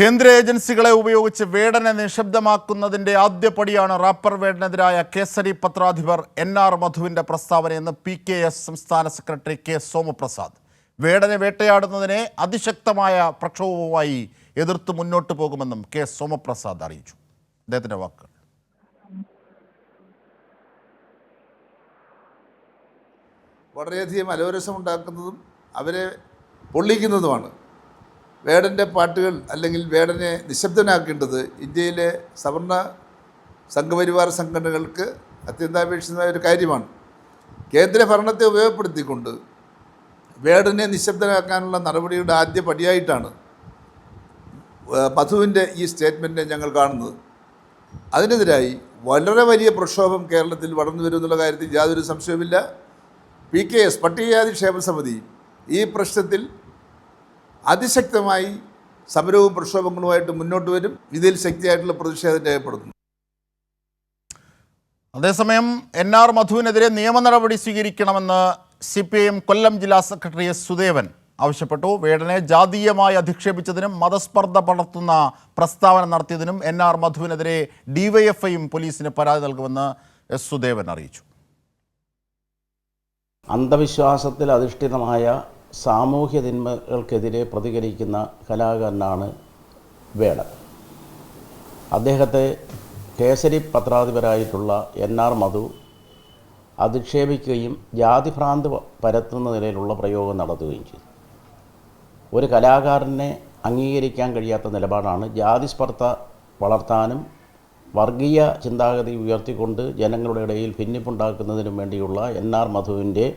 കേന്ദ്ര ഏജൻസികളെ ഉപയോഗിച്ച് വേടനെ നിശബ്ദമാക്കുന്നതിന്റെ ആദ്യപടിയാണ് റാപ്പർ വേടനെതിരായ കേസരി പത്രാധിപർ എൻ ആർ മധുവിന്റെ പ്രസ്താവനയെന്ന് പി കെ എസ് സംസ്ഥാന സെക്രട്ടറി കെ സോമപ്രസാദ്. വേടനെ വേട്ടയാടുന്നതിനെ അതിശക്തമായ പ്രക്ഷോഭവുമായി എതിർത്ത് മുന്നോട്ട് പോകുമെന്നും കെ സോമപ്രസാദ് അറിയിച്ചു. അദ്ദേഹത്തിന്റെ വാക്കുകൾ. വളരെയധികം അലോരസമുണ്ടാക്കുന്നതും അവരെ പൊള്ളിക്കുന്നതുമാണ്. വേടന്റെ പാട്ടുകൾ അല്ലെങ്കിൽ വേടനെ നിശബ്ദനാക്കേണ്ടത് ഇന്ത്യയിലെ സവർണ സംഘപരിവാർ സംഘടനകൾക്ക് അത്യന്താപേക്ഷിതമായ ഒരു കാര്യമാണ്. കേന്ദ്ര ഭരണത്തെ ഉപയോഗപ്പെടുത്തിക്കൊണ്ട് വേടനെ നിശബ്ദനാക്കാനുള്ള നടപടിയുടെ ആദ്യ പടിയായിട്ടാണ് മധുവിന്റെ ഈ സ്റ്റേറ്റ്മെന്റിനെ ഞങ്ങൾ കാണുന്നത്. അതിനെതിരായി വളരെ വലിയ പ്രക്ഷോഭം കേരളത്തിൽ വളർന്നു വരുമെന്നുള്ള കാര്യത്തിൽ യാതൊരു സംശയവുമില്ല. പി കെ എസ് പട്ടികജാതി ക്ഷേമ സമിതി ഈ പ്രശ്നത്തിൽ അതിശക്തമായി സമരവും പ്രക്ഷോഭങ്ങളുമായിട്ട് മുന്നോട്ട് വരും. ഇതിൽ ശക്തിയായിട്ടുള്ള പ്രതിഷേധം രേഖപ്പെടുത്തുന്നു. അതേസമയം എൻ ആർ മധുവിനെതിരെ നിയമ നടപടി സ്വീകരിക്കണമെന്ന് C P I M Kollam ജില്ലാ സെക്രട്ടറി എസ് സുദേവൻ ആവശ്യപ്പെട്ടു. വേടനെ ജാതീയമായി അധിക്ഷേപിച്ചതിനും മതസ്പർദ്ധ പടർത്തുന്ന പ്രസ്താവന നടത്തിയതിനും എൻ ആർ മധുവിനെതിരെ ഡിവൈഎഫ്ഐയും പോലീസിന് പരാതി നൽകുമെന്ന് എസ് സുദേവൻ അറിയിച്ചു. അന്ധവിശ്വാസത്തിൽ അധിഷ്ഠിതമായ സാമൂഹ്യ തിന്മകൾക്കെതിരെ പ്രതികരിക്കുന്ന കലാകാരനാണ് വേടൻ. അദ്ദേഹത്തെ കേസരി പത്രാധിപരായിട്ടുള്ള എൻ ആർ മധു അധിക്ഷേപിക്കുകയും ജാതിഭ്രാന്ത് പരത്തുന്ന നിലയിലുള്ള പ്രയോഗം നടത്തുകയും ചെയ്തു. ഒരു കലാകാരനെ അംഗീകരിക്കാൻ കഴിയാത്ത നിലപാടാണ് ജാതിസ്പർദ്ധ വളർത്താനും വർഗീയ ചിന്താഗതി ഉയർത്തിക്കൊണ്ട് ജനങ്ങളുടെ ഇടയിൽ ഭിന്നിപ്പുണ്ടാക്കുന്നതിനും വേണ്ടിയുള്ള എൻ ആർ മധുവിന്റെ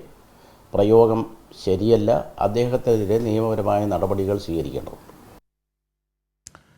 പ്രയോഗം ശരിയല്ല. അദ്ദേഹത്തിനെതിരെ നിയമപരമായ നടപടികൾ സ്വീകരിക്കേണ്ടതുണ്ട്.